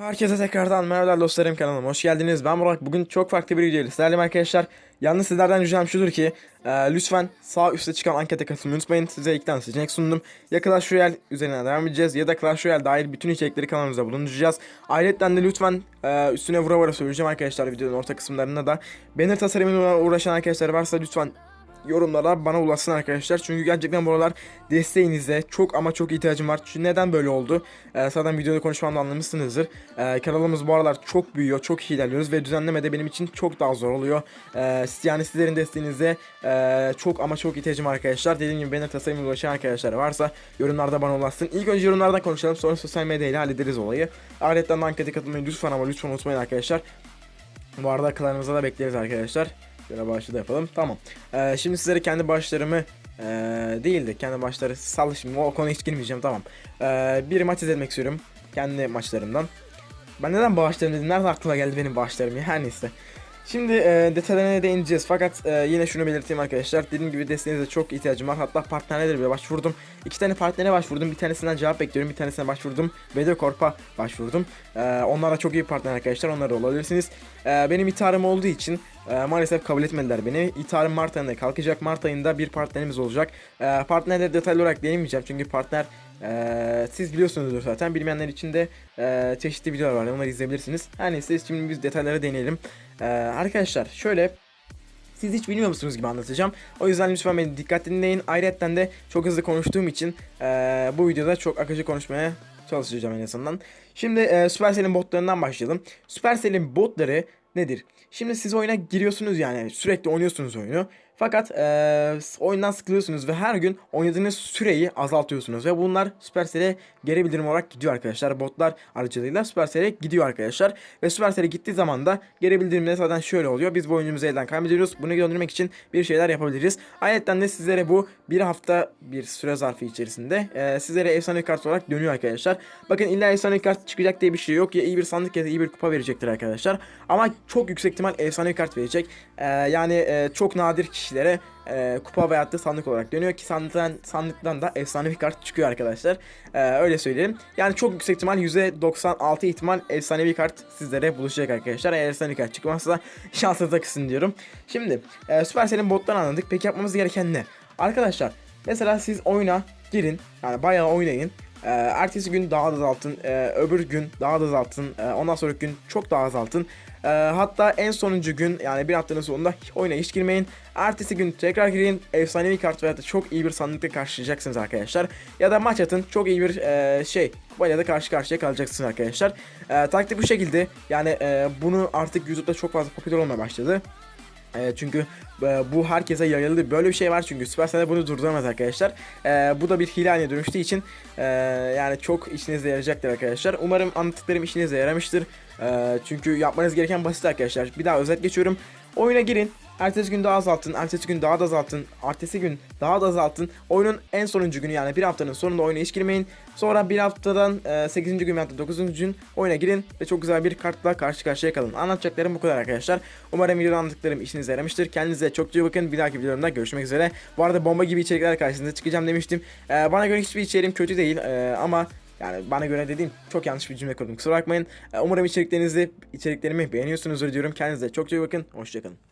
Herkese tekrardan merhabalar dostlarım kanalıma hoş geldiniz. Ben Burak. Bugün çok farklı bir videoyla sizlerleyim arkadaşlar. Yalnız sizlerden ricam şudur ki e, lütfen sağ üstte çıkan ankete katılmayı unutmayın. Size ilk tane seçenek sundum. Ya Clash Royale üzerine devam edeceğiz ya da Clash Royale dair bütün içerikleri kanalımızda bulunduracağız. Ayrıca de lütfen e, üstüne vura vura söyleyeceğim arkadaşlar videonun orta kısımlarında da. Banner tasarımıyla uğraşan arkadaşlar varsa lütfen yorumlara bana ulaşsın arkadaşlar. Çünkü gerçekten bu aralar desteğinize çok ama çok ihtiyacım var. Çünkü neden böyle oldu? Ee, zaten videoda konuşmamda anlamışsınızdır. Ee, kanalımız bu aralar çok büyüyor, çok ilerliyoruz ve düzenleme de benim için çok daha zor oluyor. Ee, yani sizlerin desteğinize e, çok ama çok ihtiyacım var arkadaşlar. Dediğim gibi bana tasarımla ulaşan arkadaşlar varsa yorumlarda bana ulaşsın. İlk önce yorumlardan konuşalım sonra sosyal medyayla hallederiz olayı. Ayrıca ankete katılmayı lütfen ama lütfen unutmayın arkadaşlar. Bu arada klanımıza da bekleriz arkadaşlar. Şöyle başlığı da yapalım. Tamam. Ee, şimdi sizlere kendi başlarımı ee, değil de kendi başları sal şimdi o konuya hiç girmeyeceğim tamam. Ee, bir maç izlemek istiyorum. Kendi maçlarımdan. Ben neden bağışlarım dedim. Nereden aklıma geldi benim bağışlarım ya her neyse. Şimdi e, detaylarına değineceğiz fakat e, yine şunu belirteyim arkadaşlar. Dediğim gibi desteğinize çok ihtiyacım var. Hatta partnerlere bile başvurdum. İki tane partnere başvurdum. Bir tanesinden cevap bekliyorum. Bir tanesine başvurdum. Vedo Corp'a başvurdum. E, onlar da çok iyi partner arkadaşlar. Onlara olabilirsiniz. E, benim itiharım olduğu için e, maalesef kabul etmediler beni. İtiharım Mart ayında kalkacak. Mart ayında bir partnerimiz olacak. E, partnerleri detaylı olarak değinmeyeceğim. Çünkü partner ee, siz biliyorsunuzdur zaten. Bilmeyenler için de e, çeşitli videolar var. Onları izleyebilirsiniz. Her neyse şimdi biz detaylara değinelim. Ee, arkadaşlar şöyle siz hiç bilmiyor musunuz gibi anlatacağım. O yüzden lütfen beni dikkatli dinleyin. Ayrıca de çok hızlı konuştuğum için e, bu videoda çok akıcı konuşmaya çalışacağım en azından. Şimdi e, Supercell'in botlarından başlayalım. Supercell'in botları nedir? Şimdi siz oyuna giriyorsunuz yani sürekli oynuyorsunuz oyunu. Fakat e, oyundan sıkılıyorsunuz ve her gün oynadığınız süreyi azaltıyorsunuz ve bunlar Supercell'e geri bildirim olarak gidiyor arkadaşlar. Botlar aracılığıyla Supercell'e gidiyor arkadaşlar. Ve Supercell'e gittiği zaman da geri bildirimler zaten şöyle oluyor. Biz bu oyunumuzu elden kaybediyoruz. Bunu döndürmek için bir şeyler yapabiliriz. Ayrıca de sizlere bu bir hafta bir süre zarfı içerisinde e, sizlere efsane kart olarak dönüyor arkadaşlar. Bakın illa efsane kart çıkacak diye bir şey yok. Ya iyi bir sandık ya da iyi bir kupa verecektir arkadaşlar. Ama çok yüksek ihtimal efsane kart verecek. E, yani e, çok nadir kişilere e, kupa veyahut da sandık olarak dönüyor ki sandıktan, sandıktan da efsane bir kart çıkıyor arkadaşlar. E, öyle söyleyelim. Yani çok yüksek ihtimal %96 ihtimal efsane bir kart sizlere buluşacak arkadaşlar. Eğer efsane bir kart çıkmazsa şansınıza kısın diyorum. Şimdi e, Supercell'in bottan anladık. Peki yapmamız gereken ne? Arkadaşlar mesela siz oyuna girin. Yani bayağı oynayın. E, ertesi gün daha da azaltın. E, öbür gün daha da azaltın. E, ondan sonraki gün çok daha azaltın. E, hatta en sonuncu gün yani bir haftanın sonunda oyuna hiç girmeyin. Ertesi gün tekrar girin. Efsanevi kart veya da çok iyi bir sandıkla karşılayacaksınız arkadaşlar. Ya da maç atın. Çok iyi bir e, şey. Böyle da karşı karşıya kalacaksınız arkadaşlar. E, taktik bu şekilde. Yani e, bunu artık YouTube'da çok fazla popüler olmaya başladı. E, çünkü e, bu herkese yayıldı. Böyle bir şey var çünkü Supercell bunu durduramaz arkadaşlar. E, bu da bir hile haline dönüştüğü için e, yani çok işinize yarayacaktır arkadaşlar. Umarım anlattıklarım işinize yaramıştır. E, çünkü yapmanız gereken basit arkadaşlar. Bir daha özet geçiyorum. Oyuna girin. Ertesi gün daha azaltın, ertesi gün daha da azaltın, ertesi gün daha da azaltın. Oyunun en sonuncu günü yani bir haftanın sonunda oyuna hiç girmeyin. Sonra bir haftadan e, 8. gün veya 9. gün oyuna girin ve çok güzel bir kartla karşı karşıya kalın. Anlatacaklarım bu kadar arkadaşlar. Umarım videoda anlattıklarım işinize yaramıştır. Kendinize çok iyi bakın. Bir dahaki videolarımda görüşmek üzere. Bu arada bomba gibi içerikler karşınıza çıkacağım demiştim. E, bana göre hiçbir içeriğim kötü değil e, ama yani bana göre dediğim çok yanlış bir cümle kurdum. Kusura bakmayın. E, umarım içeriklerinizi, içeriklerimi beğeniyorsunuzdur diyorum. Kendinize çok iyi bakın. Hoşçakalın.